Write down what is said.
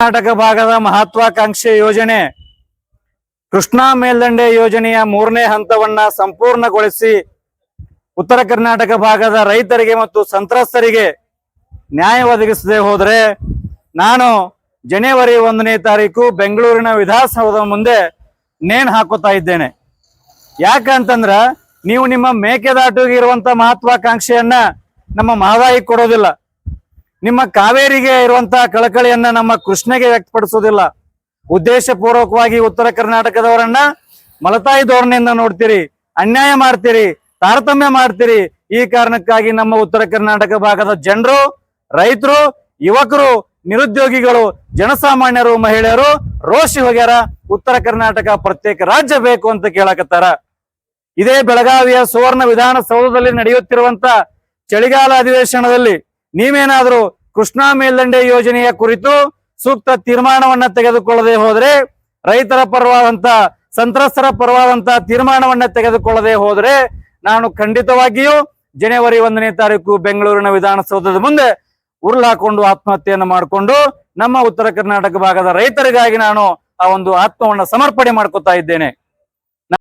ಕರ್ನಾಟಕ ಭಾಗದ ಮಹತ್ವಾಕಾಂಕ್ಷೆ ಯೋಜನೆ. ಕೃಷ್ಣಾ ಮೇಲ್ದಂಡೆ ಯೋಜನೆಯ ಮೂರನೇ ಹಂತವನ್ನ ಸಂಪೂರ್ಣಗೊಳಿಸಿ ಉತ್ತರ ಕರ್ನಾಟಕ ಭಾಗದ ರೈತರಿಗೆ ಮತ್ತು ಸಂತ್ರಸ್ತರಿಗೆ ನ್ಯಾಯ ಒದಗಿಸದೆ ಹೋದರೆ ನಾನು ಜನವರಿ ಒಂದನೇ ತಾರೀಕು ಬೆಂಗಳೂರಿನ ವಿಧಾನಸೌಧದ ಮುಂದೆ ನೇಣು ಹಾಕುತ್ತಾ ಇದ್ದೇನೆ. ಯಾಕಂತಂದ್ರ ನೀವು ನಿಮ್ಮ ಮೇಕೆದಾಟುಗೆ ಇರುವಂತ ಮಹತ್ವಾಕಾಂಕ್ಷೆಯನ್ನ ನಮ್ಮ ಮಹದಾಯಿ ಕೊಡೋದಿಲ್ಲ. ನಿಮ್ಮ ಕಾವೇರಿಗೆ ಇರುವಂತಹ ಕಳಕಳಿಯನ್ನ ನಮ್ಮ ಕೃಷ್ಣಗೆ ವ್ಯಕ್ತಪಡಿಸೋದಿಲ್ಲ. ಉದ್ದೇಶ ಪೂರ್ವಕವಾಗಿ ಉತ್ತರ ಕರ್ನಾಟಕದವರನ್ನ ಮಲತಾಯಿ ಧೋರಣೆಯಿಂದ ನೋಡ್ತೀರಿ, ಅನ್ಯಾಯ ಮಾಡ್ತೀರಿ, ತಾರತಮ್ಯ ಮಾಡ್ತೀರಿ. ಈ ಕಾರಣಕ್ಕಾಗಿ ನಮ್ಮ ಉತ್ತರ ಕರ್ನಾಟಕ ಭಾಗದ ಜನರು, ರೈತರು, ಯುವಕರು, ನಿರುದ್ಯೋಗಿಗಳು, ಜನಸಾಮಾನ್ಯರು, ಮಹಿಳೆಯರು ರೋಷಿ ಹೋಗ್ಯಾರ. ಉತ್ತರ ಕರ್ನಾಟಕ ಪ್ರತ್ಯೇಕ ರಾಜ್ಯ ಬೇಕು ಅಂತ ಕೇಳಕತ್ತಾರ. ಇದೇ ಬೆಳಗಾವಿಯ ಸುವರ್ಣ ವಿಧಾನಸೌಧದಲ್ಲಿ ನಡೆಯುತ್ತಿರುವಂತ ಚಳಿಗಾಲ ಅಧಿವೇಶನದಲ್ಲಿ ನೀವೇನಾದ್ರೂ ಕೃಷ್ಣಾ ಮೇಲ್ದಂಡೆ ಯೋಜನೆಯ ಕುರಿತು ಸೂಕ್ತ ತೀರ್ಮಾನವನ್ನ ತೆಗೆದುಕೊಳ್ಳದೆ ಹೋದ್ರೆ, ರೈತರ ಪರವಾದಂತ, ಸಂತ್ರಸ್ತರ ಪರವಾದಂತ ತೀರ್ಮಾನವನ್ನ ತೆಗೆದುಕೊಳ್ಳದೆ ಹೋದ್ರೆ, ನಾನು ಖಂಡಿತವಾಗಿಯೂ ಜನವರಿ ಒಂದನೇ ತಾರೀಕು ಬೆಂಗಳೂರಿನ ವಿಧಾನಸೌಧದ ಮುಂದೆ ಉರುಳಾಕೊಂಡು ಆತ್ಮಹತ್ಯೆಯನ್ನು ಮಾಡಿಕೊಂಡು ನಮ್ಮ ಉತ್ತರ ಕರ್ನಾಟಕ ಭಾಗದ ರೈತರಿಗಾಗಿ ನಾನು ಆ ಒಂದು ಆತ್ಮವನ್ನ ಸಮರ್ಪಣೆ ಮಾಡ್ಕೊತಾ ಇದ್ದೇನೆ.